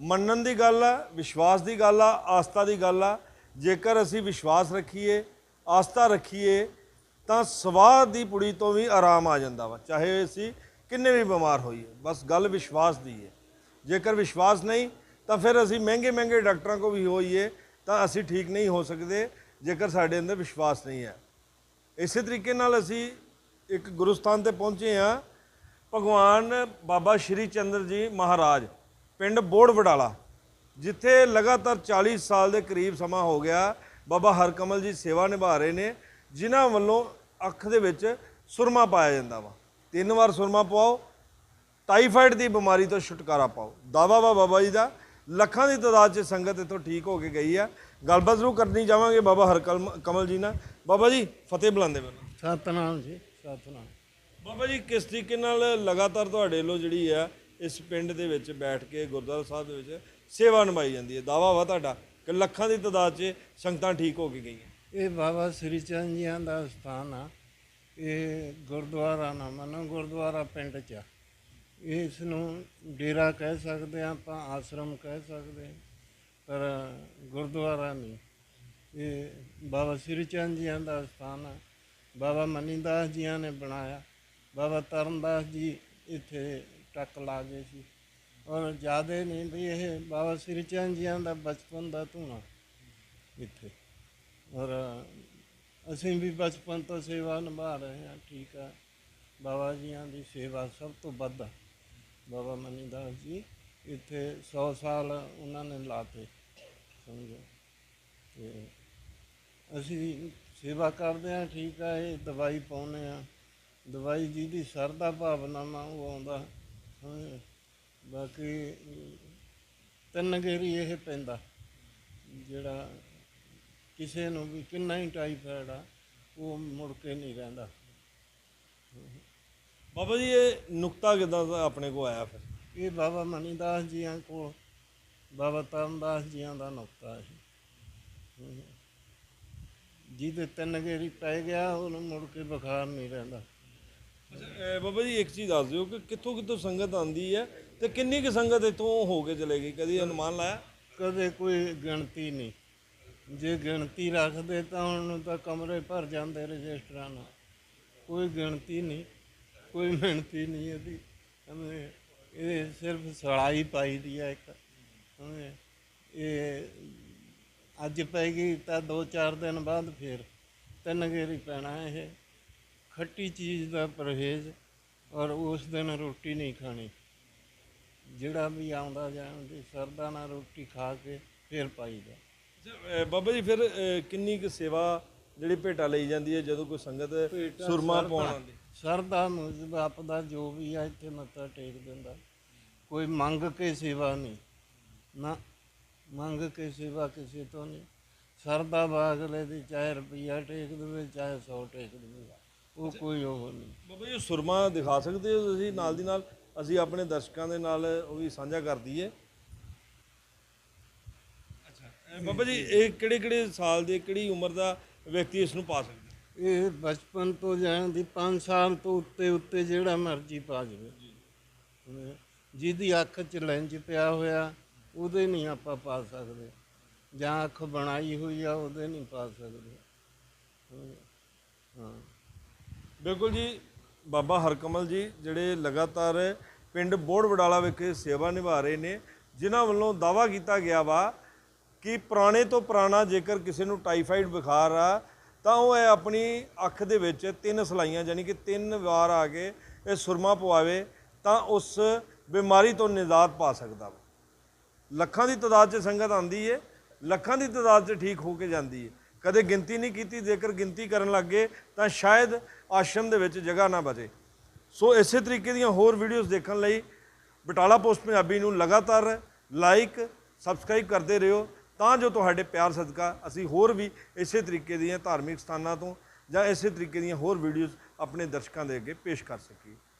ਮੰਨਣ ਦੀ ਗੱਲ ਆ, ਵਿਸ਼ਵਾਸ ਦੀ ਗੱਲ ਆ, ਆਸਥਾ ਦੀ ਗੱਲ ਆ। ਜੇਕਰ ਅਸੀਂ ਵਿਸ਼ਵਾਸ ਰੱਖੀਏ, ਆਸਥਾ ਰੱਖੀਏ, ਤਾਂ ਸਵਾਹ ਦੀ ਪੁੜੀ ਤੋਂ ਵੀ ਆਰਾਮ ਆ ਜਾਂਦਾ ਵਾ। ਚਾਹੇ ਅਸੀਂ ਕਿੰਨੇ ਵੀ ਬਿਮਾਰ ਹੋਈਏ, ਬਸ ਗੱਲ ਵਿਸ਼ਵਾਸ ਦੀ ਹੈ ਜੇਕਰ ਵਿਸ਼ਵਾਸ ਨਹੀਂ, ਤਾਂ ਫਿਰ ਅਸੀਂ ਮਹਿੰਗੇ ਮਹਿੰਗੇ ਡਾਕਟਰਾਂ ਕੋ ਵੀ ਹੋਈਏ, ਤਾਂ ਅਸੀਂ ਠੀਕ ਨਹੀਂ ਹੋ ਸਕਦੇ, ਜੇਕਰ ਸਾਡੇ ਅੰਦਰ ਵਿਸ਼ਵਾਸ ਨਹੀਂ ਹੈ। ਇਸੇ ਤਰੀਕੇ ਨਾਲ ਅਸੀਂ ਇੱਕ ਗੁਰਸਥਾਨ ਤੇ ਪਹੁੰਚੇ ਆ ਭਗਵਾਨ ਬਾਬਾ ਸ਼੍ਰੀ ਚੰਦਰ ਜੀ ਮਹਾਰਾਜ। ਪਿੰਡ ਬੋੜ ਵਡਾਲਾ ਜਿੱਥੇ ਲਗਾਤਾਰ 40 ਸਾਲ ਦੇ ਕਰੀਬ ਸਮਾਂ ਹੋ ਗਿਆ ਬਾਬਾ ਹਰਕਮਲ ਜੀ ਸੇਵਾ ਨਿਭਾ ਰਹੇ ਨੇ ਜਿਨ੍ਹਾਂ ਵੱਲੋਂ ਅੱਖ ਦੇ ਵਿੱਚ ਸੁਰਮਾ ਪਾਇਆ ਜਾਂਦਾ ਵਾ। ਤਿੰਨ ਵਾਰ ਸੁਰਮਾ ਪਵਾਓ ਟਾਈਫਾਇਡ ਦੀ ਬਿਮਾਰੀ ਤੋਂ ਛੁਟਕਾਰਾ ਪਾਓ। ਦਾਵਾ ਵਾ ਬਾਬਾ ਜੀ ਦਾ ਲੱਖਾਂ ਦੀ ਤਾਦਾਦ 'ਚ ਸੰਗਤ ਇੱਥੋਂ ਠੀਕ ਹੋ ਕੇ ਗਈ ਆ। ਗੱਲਬਾਤ ਜ਼ਰੂਰ ਕਰਨੀ ਜਾਵਾਂਗੇ ਬਾਬਾ ਹਰਕਲ ਕਮਲ ਜੀ ਨਾਲ। ਬਾਬਾ ਜੀ ਫਤਿਹ ਬੁਲਾਉਂਦੇ ਮੈਨੂੰ ਸਤਨਾਮ ਜੀ। ਸਤਨਾਮ ਬਾਬਾ ਜੀ ਕਿਸ ਤਰੀਕੇ ਨਾਲ ਲਗਾਤਾਰ ਤੁਹਾਡੇ ਵੱਲੋਂ ਜਿਹੜੀ ਆ ਇਸ ਪਿੰਡ ਦੇ ਵਿੱਚ ਬੈਠ ਕੇ ਗੁਰਦੁਆਰਾ ਸਾਹਿਬ ਦੇ ਵਿੱਚ ਸੇਵਾ ਨਿਭਾਈ ਜਾਂਦੀ ਹੈ। ਦਾਵਾ ਵਾ ਤੁਹਾਡਾ ਕਿ ਲੱਖਾਂ ਦੀ ਤਾਦਾਦ 'ਚ ਸੰਗਤਾਂ ਠੀਕ ਹੋ ਕੇ ਗਈਆਂ। ਇਹ ਬਾਬਾ ਸ੍ਰੀ ਚੰਦ ਜੀਆਂ ਦਾ ਸਥਾਨ ਆ। ਇਹ ਗੁਰਦੁਆਰਾ ਨਾ ਮੰਨੋ ਗੁਰਦੁਆਰਾ ਪਿੰਡ ਚ ਆ। ਇਸ ਨੂੰ ਡੇਰਾ ਕਹਿ ਸਕਦੇ ਆ ਆਪਾਂ ਆਸ਼ਰਮ ਕਹਿ ਸਕਦੇ ਹਾਂ, ਪਰ ਗੁਰਦੁਆਰਾ ਨਹੀਂ। ਇਹ ਬਾਬਾ ਸ੍ਰੀ ਚੰਦ ਜੀਆਂ ਦਾ ਸਥਾਨ ਆ। ਬਾਬਾ ਮਨੀਦਾਸ ਜੀਆਂ ਨੇ ਬਣਾਇਆ। ਬਾਬਾ ਤਰਨਦਾਸ ਜੀ ਇੱਥੇ ਟੱਕ ਲਾ ਗਏ ਸੀ। ਔਰ ਜਿਆਦੇ ਨਹੀਂ ਵੀ ਇਹ ਬਾਬਾ ਸ੍ਰੀ ਚੰਦ ਜੀਆਂ ਦਾ ਬਚਪਨ ਦਾ ਧੂਣਾ ਇੱਥੇ। ਔਰ ਅਸੀਂ ਵੀ ਬਚਪਨ ਤੋਂ ਸੇਵਾ ਨਿਭਾ ਰਹੇ ਹਾਂ, ਠੀਕ ਆ। ਬਾਬਾ ਜੀਆਂ ਦੀ ਸੇਵਾ ਸਭ ਤੋਂ ਵੱਧ ਆ। ਬਾਬਾ ਮਨੀਦਾਸ ਜੀ ਇੱਥੇ 100 ਸਾਲ ਉਹਨਾਂ ਨੇ ਲਾਤੇ ਸਮਝੋ ਤੇ ਅਸੀਂ ਸੇਵਾ ਕਰਦੇ ਹਾਂ, ਠੀਕ ਆ, ਇਹ ਦਵਾਈ ਪਾਉਨੇ ਆ ਦਵਾਈ ਜਿਹਦੀ ਸਰਦਾ ਭਾਵਨਾ ਨਾਲ ਉਹ ਆਉਂਦਾ। ਬਾਕੀ ਤਿੰਨ ਗੇਰੀ ਇਹ ਪੈਂਦਾ ਜਿਹੜਾ ਕਿਸੇ ਨੂੰ ਵੀ ਕਿੰਨਾ ਹੀ ਟਾਈਫਾਇਡ ਆ ਉਹ ਮੁੜ ਕੇ ਨਹੀਂ ਰਹਿੰਦਾ। ਬਾਬਾ ਜੀ ਇਹ ਨੁਕਤਾ ਕਿਦਾਂ ਦਾ ਆਪਣੇ ਕੋ ਆਇਆ ਫਿਰ? ਇਹ ਬਾਬਾ ਮਨੀਦਾਸ ਜੀਆਂ ਕੋਲ ਬਾਬਾ ਤਰਨਦਾਸ ਜੀਆਂ ਦਾ ਨੁਕਤਾ ਹੈ। ਜਿਹਦੇ ਤਿੰਨ ਗੇਰੀ ਪੈ ਗਿਆ ਉਹਨੂੰ ਮੁੜ ਕੇ ਬੁਖਾਰ ਨਹੀਂ ਰਹਿੰਦਾ। ਅੱਛਾ ਬਾਬਾ ਜੀ, ਇੱਕ ਚੀਜ਼ ਦੱਸ ਦਿਓ ਕਿ ਕਿੱਥੋਂ ਕਿੱਥੋਂ ਸੰਗਤ ਆਂਦੀ ਹੈ ਤੇ ਕਿੰਨੀ ਕੁ ਸੰਗਤ ਇੱਥੋਂ ਹੋ ਕੇ ਚਲੇਗੀ ਕਦੀ ਅਨੁਮਾਨ ਲਾਇਆ? ਕਦੇ ਕੋਈ ਗਿਣਤੀ ਨਹੀਂ। ਜੇ ਗਿਣਤੀ ਰੱਖਦੇ ਤਾਂ ਹੁਣ ਤਾਂ ਕਮਰੇ ਭਰ ਜਾਂਦੇ ਰਜਿਸਟਰਾਂ ਨਾਲ। ਕੋਈ ਗਿਣਤੀ ਨਹੀਂ, ਕੋਈ ਮਿਹਨਤੀ ਨਹੀਂ ਇਹਦੀ। ਸਮਝੇ ਇਹ ਸਿਰਫ ਸੜਾਈ ਪਾਈ ਦੀ ਹੈ ਇੱਕ। ਸਮਝੇ ਇਹ ਅੱਜ ਪੈ ਗਈ ਤਾਂ 2-4 ਦਿਨ ਬਾਅਦ ਫੇਰ ਤਿੰਨ ਗੇਰੀ ਪੈਣਾ ਇਹ। ਖੱਟੀ ਚੀਜ਼ ਦਾ ਪਰਹੇਜ਼ ਔਰ ਉਸ ਦਿਨ ਰੋਟੀ ਨਹੀਂ ਖਾਣੀ। ਜਿਹੜਾ ਵੀ ਆਉਂਦਾ ਜਾਂਦੀ ਸਰਦਾ ਨਾਲ ਰੋਟੀ ਖਾ ਕੇ ਫਿਰ ਪਾਈਦਾ ਅੱਛਾ, ਅ, ਬਾਬਾ ਜੀ ਫਿਰ ਕਿੰਨੀ ਕੁ ਸੇਵਾ ਜਿਹੜੀ ਭੇਟਾ ਲਈ ਜਾਂਦੀ ਹੈ ਜਦੋਂ ਕੋਈ ਸੰਗਤ ਸੁਰਮਾ ਪਾਉਣ ਆਉਂਦੀ? ਸਰਦਾ ਮੁਜਬ ਆਪਦਾ ਜੋ ਵੀ ਆ ਇੱਥੇ ਮੱਥਾ ਟੇਕ ਦਿੰਦਾ। ਕੋਈ ਮੰਗ ਕੇ ਸੇਵਾ ਨਹੀਂ। ਨਾ ਮੰਗ ਕੇ ਸੇਵਾ ਕਿਸੇ ਤੋਂ ਨਹੀਂ। ਸਰਦਾ ਬਾਗਲੇ ਦੀ ਚਾਹੇ ਰੁਪਈਆ ਟੇਕ ਦੇਵੇ ਚਾਹੇ 100 ਟੇਕ ਦੇਵੇ। ਉਹ ਕੋਈ ਉਹ ਨਹੀਂ। ਬਾਬਾ ਜੀ ਸੁਰਮਾ ਦਿਖਾ ਸਕਦੇ ਹੋ ਤੁਸੀਂ ਨਾਲ ਦੀ ਨਾਲ? ਅਸੀਂ ਆਪਣੇ ਦਰਸ਼ਕਾਂ ਦੇ ਨਾਲ ਉਹ ਵੀ ਸਾਂਝਾ ਕਰ ਦਈਏ। ਅੱਛਾ। ਬਾਬਾ ਜੀ ਇਹ ਕਿਹੜੇ ਕਿਹੜੇ ਸਾਲ ਦੇ ਕਿਹੜੀ ਉਮਰ ਦਾ ਵਿਅਕਤੀ ਇਸ ਨੂੰ ਪਾ ਸਕਦਾ? ਇਹ ਬਚਪਨ ਤੋਂ ਜਾਣ ਦੀ 5 ਸਾਲ ਤੋਂ ਉੱਤੇ ਉੱਤੇ ਜਿਹੜਾ ਮਰਜ਼ੀ ਪਾ ਜਾਵੇ। ਜਿਹਦੀ ਅੱਖ 'ਚ ਲੈਂਜ ਪਿਆ ਹੋਇਆ ਉਹਦੇ ਨਹੀਂ ਆਪਾਂ ਪਾ ਸਕਦੇ। ਜਾਂ ਅੱਖ ਬਣਾਈ ਹੋਈ ਆ ਉਹਦੇ ਨਹੀਂ ਪਾ ਸਕਦੇ। ਹਾਂ। ਬਿਲਕੁਲ ਜੀ, ਬਾਬਾ ਹਰਕਮਲ ਜੀ ਜਿਹੜੇ ਲਗਾਤਾਰ ਪਿੰਡ ਬੋੜ ਵਡਾਲਾ ਵਿਖੇ ਸੇਵਾ ਨਿਭਾ ਰਹੇ ਨੇ, ਜਿਨ੍ਹਾਂ ਵੱਲੋਂ ਦਾਵਾ ਕੀਤਾ ਗਿਆ ਵਾ ਕਿ ਪੁਰਾਣੇ ਤੋਂ ਪੁਰਾਣਾ ਜੇਕਰ ਕਿਸੇ ਨੂੰ ਟਾਈਫਾਈਡ ਬੁਖਾਰ ਆ, ਤਾਂ ਉਹ ਇਹ ਆਪਣੀ ਅੱਖ ਦੇ ਵਿੱਚ ਤਿੰਨ ਸਲਾਈਆਂ, ਯਾਨੀ ਕਿ ਤਿੰਨ ਵਾਰ ਆ ਕੇ ਇਹ ਸੁਰਮਾ ਪਵਾਵੇ, ਤਾਂ ਉਸ ਬਿਮਾਰੀ ਤੋਂ ਨਿਜਾਤ ਪਾ ਸਕਦਾ ਵਾ। ਲੱਖਾਂ ਦੀ ਤਾਦਾਦ 'ਚ ਸੰਗਤ ਆਂਦੀ ਏ, ਲੱਖਾਂ ਦੀ ਤਾਦਾਦ 'ਚ ਠੀਕ ਹੋ ਕੇ ਜਾਂਦੀ ਏ। ਕਦੇ ਗਿਣਤੀ ਨਹੀਂ ਕੀਤੀ, ਜੇਕਰ ਗਿਣਤੀ ਕਰਨ ਲੱਗੇ ਤਾਂ ਸ਼ਾਇਦ ਆਸ਼ਰਮ ਦੇ ਵਿੱਚ ਜਗ੍ਹਾ ਨਾ ਬਚੇ। ਸੋ ਇਸੇ ਤਰੀਕੇ ਦੀਆਂ ਹੋਰ ਵੀਡੀਓਜ਼ ਦੇਖਣ ਲਈ ਬਟਾਲਾ ਪੋਸਟ ਪੰਜਾਬੀ ਨੂੰ ਲਗਾਤਾਰ ਲਾਈਕ ਸਬਸਕ੍ਰਾਈਬ ਕਰਦੇ ਰਹੋ ਤਾਂ ਜੋ ਤੁਹਾਡੇ ਪਿਆਰ ਸਦਕਾ ਅਸੀਂ ਹੋਰ ਵੀ ਇਸੇ ਤਰੀਕੇ ਦੀਆਂ ਧਾਰਮਿਕ ਸਥਾਨਾਂ ਤੋਂ ਜਾਂ ਇਸੇ ਤਰੀਕੇ ਦੀਆਂ ਹੋਰ ਵੀਡੀਓਜ਼ ਆਪਣੇ ਦਰਸ਼ਕਾਂ ਦੇ ਅੱਗੇ ਪੇਸ਼ ਕਰ ਸਕੀਏ।